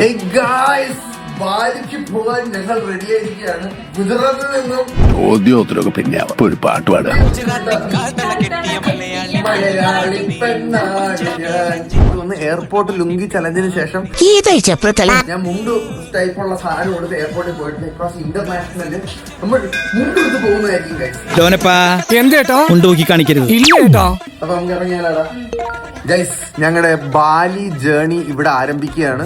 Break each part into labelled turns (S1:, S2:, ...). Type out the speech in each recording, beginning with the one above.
S1: Hey guys, ബാലിക്ക് പോകാൻ ഞങ്ങൾ ready ആയിരിക്കുകയാണ്. ഗുജറാത്തിൽ നിന്നും
S2: പിന്നെ ഒരു പാട്ട് പാടുക
S1: മലയാളി പെണ്ണാണ് ഞാൻ. ഒന്ന് എയർപോർട്ട് ലുങ്കി ചലഞ്ചിന് ശേഷം ഞാൻ മുണ്ട് ടൈപ്പുള്ള സാധനം കൊടുത്ത് എയർപോർട്ടിൽ പോയിട്ട് ഇപ്രാവശ്യം ഇന്റർനാഷണൽ നമ്മൾ മുണ്ടെടുത്ത് പോകുന്നതായിരിക്കും
S3: എന്തേട്ടോ
S4: കൊണ്ടുപോക്കി കാണിക്കരുത്.
S3: ഇല്ല കേട്ടോ
S1: അപ്പൊ നമുക്ക് ഇറങ്ങിയാലാടാ. ഗൈസ് ഞങ്ങളുടെ ബാലി ജേണി ഇവിടെ ആരംഭിക്കുകയാണ്.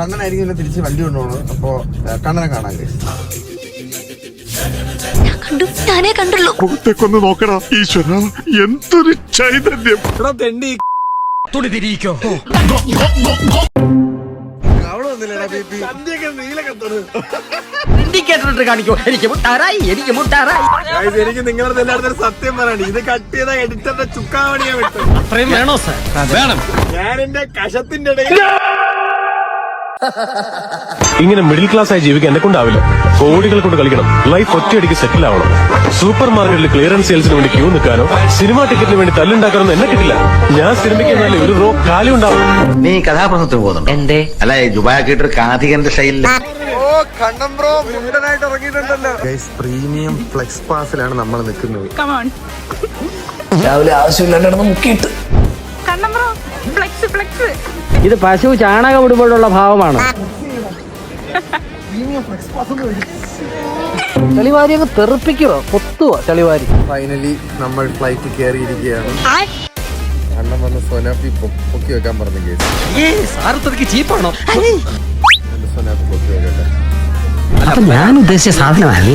S1: കണ്ണനായിരിക്കും എന്നെ തിരിച്ച് വണ്ടി കൊണ്ടുപോകുന്നത് അപ്പോ ഏഹ്, കണ്ണനെ കാണാൻ
S5: ഞാനേ കണ്ടുള്ളൂ.
S2: നോക്കടാ ഈശ്വര എന്തൊരു ചൈതന്യം.
S4: ഇൻഡിക്കേറ്റർ കാണിക്കോ. എനിക്ക് മുട്ടാറായി എനിക്ക് മുട്ടാറായി.
S6: എനിക്ക് നിങ്ങളുടെ എല്ലാവരും സത്യം പറയണ്ട ഇത് കട്ട് ചെയ്ത എഡിറ്ററിന്റെ ചുക്കാവണിയാ വിട്ടു.
S4: അത്രയും വേണോ സാർ വേണം
S6: ഞാൻ എന്റെ കഷത്തിന്റെ ഇടയിൽ
S7: ഇങ്ങനെ മിഡിൽ ക്ലാസ് ആയി ജീവിക്കാൻ എന്നെ കൊണ്ടാവില്ല. കോടികൾ കൊണ്ട് കളിക്കണം. ലൈഫ് ഒറ്റയടിക്ക് സെറ്റിൽ ആവണം. സൂപ്പർ മാർക്കറ്റിൽ ക്ലിയറൻസ് സെയിൽസിന് വേണ്ടി ക്യൂ നിൽക്കാനോ സിനിമ ടിക്കറ്റിന് വേണ്ടി തല്ലുണ്ടാക്കാനോ എന്നെ കിട്ടില്ല. ഞാൻ സിനിമയ്ക്ക് നല്ല ഒരു റോ കാലി ഉണ്ടാവും.
S8: നീ കഥാപ്രസംഗത്തിന് പോകുന്നുണ്ടോ? എന്തേ? അല്ല ജുബാക്കിട്ടൊരു കാഥികന്റെ സ്റ്റൈലിൽ
S1: ഓ കണ്ണൻ ബ്രോ മുണ്ടനായിട്ട് ഇറങ്ങിയിട്ടുണ്ടല്ലോ. ഗൈസ് പ്രീമിയം ഫ്ലെക്സ് പാസിലാണ് നമ്മൾ നിൽക്കുന്നത്.
S4: രാവിലെ ആവശ്യമില്ലാണ്ട് മുക്കിയിട്ട്.
S5: കണ്ണമ്പ്രോ ഫ്ലെക്സ് ഫ്ലെക്സ്
S3: ഇത് പശു ചാണകം ഇടുമ്പോഴുള്ള ഭാവമാണ്. ചളിവാരി അങ്ങ് തെറിപ്പിക്കുവോ കൊത്തുവോ ചളിവാരി.
S1: ഫൈനലി നമ്മൾ ഫ്ലൈറ്റ് കയറിയിരിക്കുകയാണ്. അണ്ണൻ വന്ന് സോനാപ്പി പൊക്കി വെക്കാൻ പറഞ്ഞു
S4: സാറത്രക്ക് ചീപ്പാണോ?
S1: സോനാപ്പി പൊക്കി വെക്കട്ടെ.
S3: ഞാൻ ഉദ്ദേശിച്ച സാധനമല്ല.